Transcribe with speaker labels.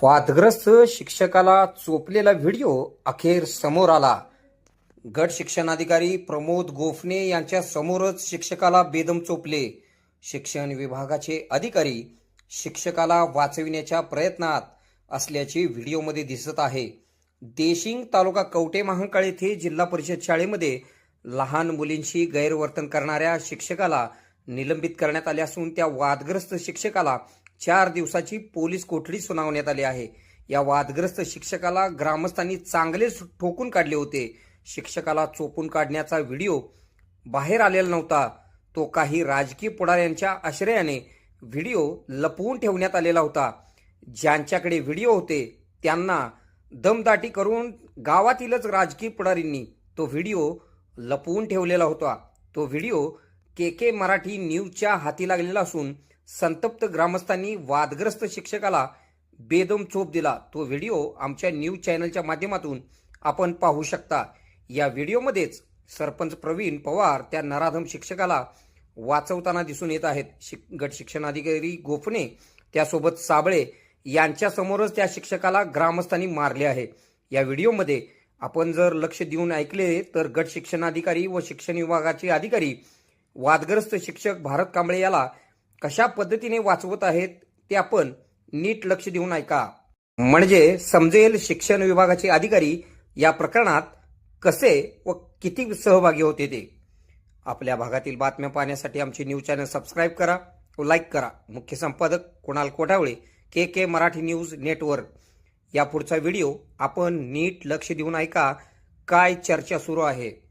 Speaker 1: वादग्रस्त शिक्षकाला चोपलेला व्हिडिओ अखेर समोर आला. गट शिक्षणाधिकारी प्रमोद गोफणे यांच्या समोरच शिक्षकाला बेदम चोपले. शिक्षण विभागाचे अधिकारी शिक्षकाला वाचविण्याच्या प्रयत्नात असल्याचे व्हिडिओमध्ये दिसत आहे. देशिंग तालुका कवटे महांकाळ येथे जिल्हा परिषद शाळेमध्ये लहान मुलींशी गैरवर्तन करणाऱ्या शिक्षकाला निलंबित करण्यात आले असून त्या वादग्रस्त शिक्षकाला चार दिवसाची पोलीस कोठडी सुनावण्यात आली आहे. या वादग्रस्त शिक्षकाला ग्रामस्थांनी चांगलेच ठोकून काढले होते. शिक्षकाला चोपून काढण्याचा व्हिडिओ बाहेर आलेला नव्हता. तो काही राजकीय पुढाऱ्यांच्या आश्रयाने व्हिडिओ लपवून ठेवण्यात आलेला होता. ज्यांच्याकडे व्हिडिओ होते त्यांना दमदाटी करून गावातीलच राजकीय पुढारींनी तो व्हिडिओ लपवून ठेवलेला होता. तो व्हिडिओ के के मराठी न्यूजच्या हाती लागलेला असून संतप्त ग्रामस्थांनी वादग्रस्त शिक्षकाला बेदम चोप दिला. तो व्हिडिओ आमच्या न्यूज चॅनलच्या माध्यमातून आपण पाहू शकता. या व्हिडिओमध्येच सरपंच प्रवीण पवार त्या नराधम शिक्षकाला वाचवताना दिसून येत आहेत. शिक गट शिक्षणाधिकारी गोफणे त्यासोबत साबळे यांच्यासमोरच त्या शिक्षकाला ग्रामस्थांनी मारले आहे. या व्हिडिओमध्ये आपण जर लक्ष देऊन ऐकले तर गट शिक्षणाधिकारी व शिक्षण विभागाचे अधिकारी वादग्रस्त शिक्षक भारत कांबळे याला कशा पद्धतीने वाचवत आहेत ते आपण नीट लक्ष देऊन ऐका म्हणजे समजेल शिक्षण विभागाचे अधिकारी या प्रकरणात कसे व किती सहभागी होते ते. आपल्या भागातील बातम्या पाहण्यासाठी आमचे न्यूज चॅनल सबस्क्राईब करा व लाईक करा. मुख्य संपादक Kunal Kothavale K K Marathi news network. या पुढचा व्हिडिओ आपण नीट लक्ष देऊन ऐका काय चर्चा सुरू आहे?